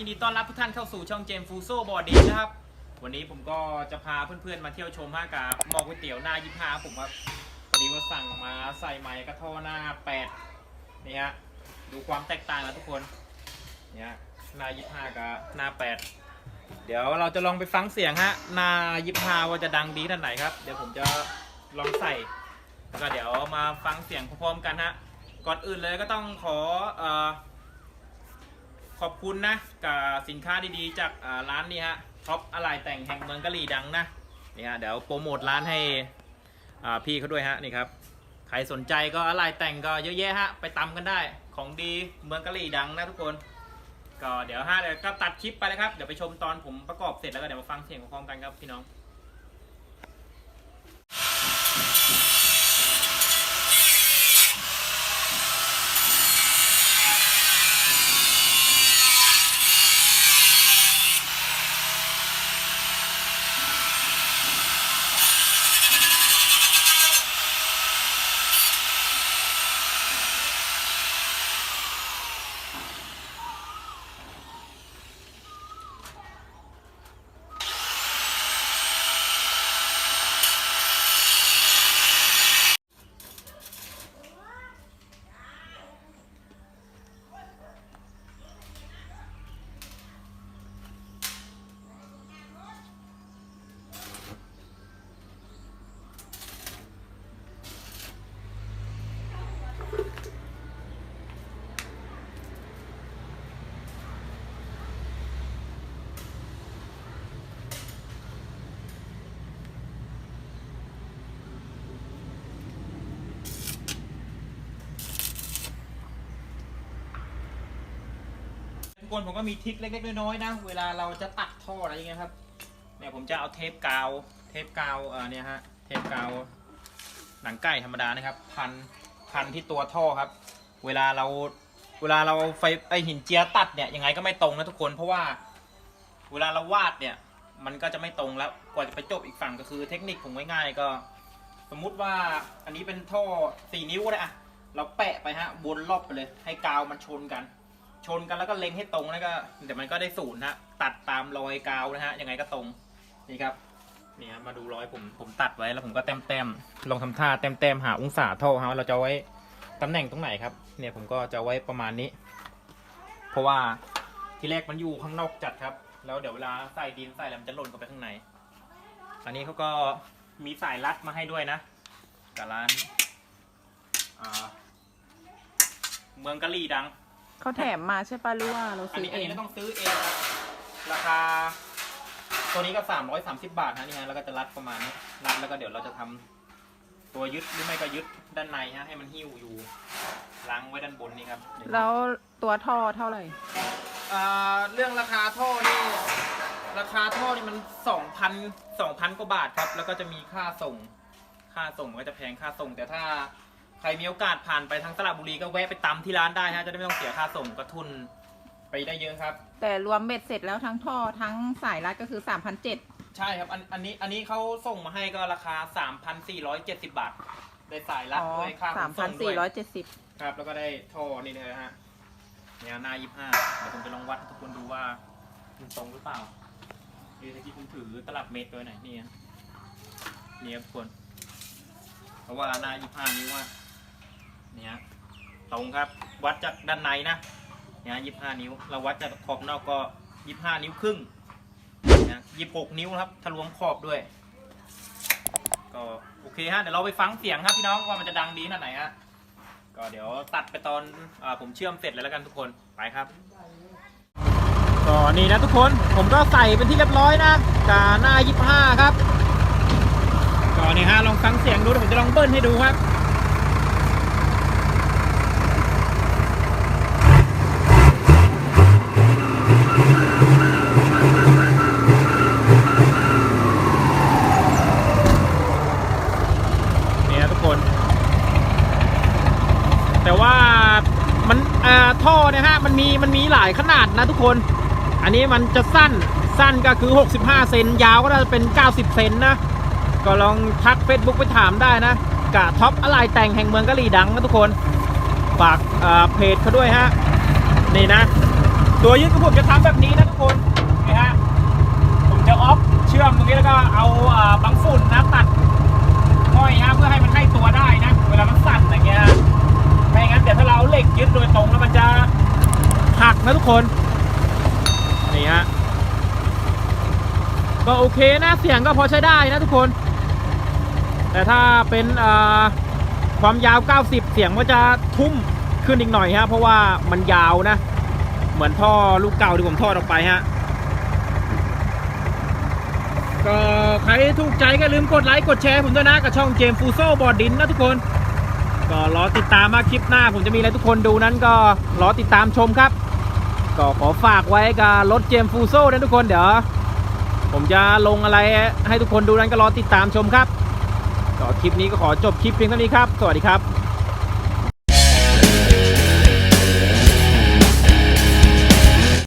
ยินดีต้อนรับทุกท่านเข้าสู่ช่องเจมฟูโซบอดีนะครับ วันนี้ผมก็จะพาเพื่อนๆมาเที่ยวชมห้ากับหมอกก๋วยเตี๋ยวหน้ายี่ห้าผมครับพอดีว่าสั่งมาใส่ไหมกระท่อหน้าแปดนี่ฮะดูความแตกต่างนะทุกคนเนี่ยหน้ายี่ห้ากับหน้าแปดเดี๋ยวเราจะลองไปฟังเสียงฮะหน้ายี่ห้าว่าจะดังดีขนาดไหนครับ เดี๋ยวผมจะลองใส่แล้วก็เดี๋ยวมาฟังเสียงพร้อมๆกันฮะก่อนอื่นเลยก็ต้องขอเอ่อ ขอบคุณนะกับสินค้าดีๆ จากร้านนี้ฮะท็อปอะไหล่แต่งแห่งเมืองกะหรี่ดังนะนี่ฮะเดี๋ยวโปรโมทร้านให้อ่าพี่เขาด้วยฮะนี่ครับใครสนใจก็อะไหล่แต่งก็เยอะแยะฮะไปตำกันได้ของดีเมืองกะหรี่ดังนะทุกคน ก็เดี๋ยวฮะเดี๋ยวก็ตัดคลิปไปเลยครับเดี๋ยวไปชมตอนผมประกอบเสร็จแล้วก็เดี๋ยวมาฟังเสียงพร้อมกันครับพี่น้อง กคนผมก็มีทริคเล็กๆน้อยๆนะ เวลาเราจะตัดท่ออะไรอย่างเงี้ยครับ เนี่ยผมจะเอาเทปกาว เทปกาวเออเนี่ยฮะ เทปกาวหนังไก่ธรรมดานะครับ พันพันที่ตัวท่อครับ เวลาเราเวลาเราไฟไอหินเจียตัดเนี่ยยังไงก็ไม่ตรงนะทุกคนเพราะว่า เวลาเราวาดเนี่ย มันก็จะไม่ตรงแล้วกว่าจะไปจบอีกฝั่งก็คือเทคนิคผมง่ายๆก็ สมมุติว่าอันนี้เป็นท่อสี่นิ้วก็ได้อะเราแปะไปฮะวนรอบไปเลย ให้กาวมันชนกัน ชนกันแล้วก็เล็งให้ตรงแล้วก็เดี๋ยวมันก็ได้ศูนย์ฮะตัดตามรอยกาวนะฮะยังไงก็ตรงนี่ครับนี่ฮะมาดูรอยผมผมตัดไว้แล้วผมก็แต้มแต้มๆลองทำท่าแต้มแต้มๆหาองศาเท่อฮะว่าเราจะไว้ตำแหน่งตรงไหนครับ เนี่ยผมก็จะไว้ประมาณนี้ เพราะว่าที่แรกมันอยู่ข้างนอกจัดครับ แล้วเดี๋ยวเวลาใส่ดินใส่อะไรมันจะหล่นเข้าไปข้างใน อันนี้เขาก็มีสายรัดมาให้ด้วยนะกับร้านเมืองกะหรี่ดัง เขาแถมมาใช่ปะหรือว่าเราอันซื้อนี้เออันงนี้เราต้องซื้อเองครับราคา ตัวนี้ก็สามร้อยสามสิบบาทนะนี่ฮะแล้วก็จะรัดประมาณนี้รัดแล้วก็เดี๋ยวเราจะทำตัวยึดหรือไม่ก็ยึดด้านในฮะให้มันหิ้วอยู่ล้างไว้ด้านบนนี่ครับแล้วตัวท่อเท่าไหร่ อ่าเรื่องราคาท่อนี่ ราคาท่อนี่มันสองพันสองพันกว่าบาทครับ แล้วก็จะมีค่าส่ง ค่าส่งมันก็จะแพงค่าส่ง แต่ถ้า ใครมีโอกาสผ่านไปทางสระบุรีก็แวะไปตำที่ร้านได้ฮะจะได้ไม่ต้องเสียค่าส่งก็ทุนไปได้เยอะครับ แต่รวมเบ็ดเสร็จแล้วทั้งท่อทั้งสายรัดก็คือ 3 7 0 0 ใช่ครับอันอันนี้อันนี้เขาส่งมาให้ก็ราคา 3,470 บาท ได้สายรัดอ๋อด้วยค่าขสานมส่พันงด้สี่ร้วอยยเจ็ดสิบครับ แล้วก็ได้ท่อนี่เลยฮะเนี่ยหน้า25เดี๋ยวผมจะลองวัดให้ทุกคนดูว่ามันตรงหรือเปล่านี่ตะกี้ผมถือตลับเมตรไว้หน่อยนี่ฮะนี่ครับทุกคนเพราะว่าหน้า25นิ้วอะ เนี่ยตรงครับวัดจากด้านในนะเนี่ย25นิ้ว เราวัดจากขอบนอกก็25นิ้วครึ่งนะ26นิ้วครับทะลวงขอบด้วย ก็โอเคฮะเดี๋ยวเราไปฟังเสียงครับพี่น้องว่ามันจะดังดีขนาดไหนฮะก็เดี๋ยวตัดไปตอนอผมเชื่อมเสร็จแล้วกันทุกคนไปครับก็นี่นะทุกคนผมก็ใส่เป็นที่เรียบร้อยนะกาหน้า 25 ครับก็นี่ฮะลองฟังเสียงดูเดี๋ยวผมจะลองเบิ้ลให้ดูครับ นี่นะทุกคน แต่ว่ามันอ่อท่อเนี่ยฮะมันมีมันมีหลายขนาดนะทุกคน อันนี้มันจะสั้นสั้นก็คือ 65 เซนยาวก็จะเป็น 90 เซนนะ ก็ลองทัก Facebook ไปถามได้นะกะท็อปอะไรแต่งแห่งเมืองกะหรี่ดังนะทุกคน ฝากเอ่อเพจเขาด้วยฮะ นี่นะ ตัวยึดของผมจะทำแบบนี้นะทุกคน นะทุกคน นี่ฮะ ก็โอเคนะเสียงก็พอใช้ได้นะทุกคน แต่ถ้าเป็นความยาว 90 เสียงก็จะทุ่มขึ้นอีกหน่อยฮะ เพราะว่ามันยาวนะ เหมือนท่อลูกเก่าที่ผมทอดออกไปฮะก็ใครถูกใจก็ลืมกดไลค์กดแชร์ผมด้วยนะกับช่องเจมฟูโซบอร์ดินนะทุกคน ก็รอติดตามมาคลิปหน้าผมจะมีอะไรทุกคนดูนั้นก็รอติดตามชมครับ ก็ขอฝากไว้กับรถเจมฟูโซนะทุกคนเดี๋ยว ผมจะลงอะไรให้ทุกคนดูนั้นก็รอติดตามชมครับก็คลิปนี้ก็ขอจบคลิปเพียงเท่านี้ครับ สวัสดีครับ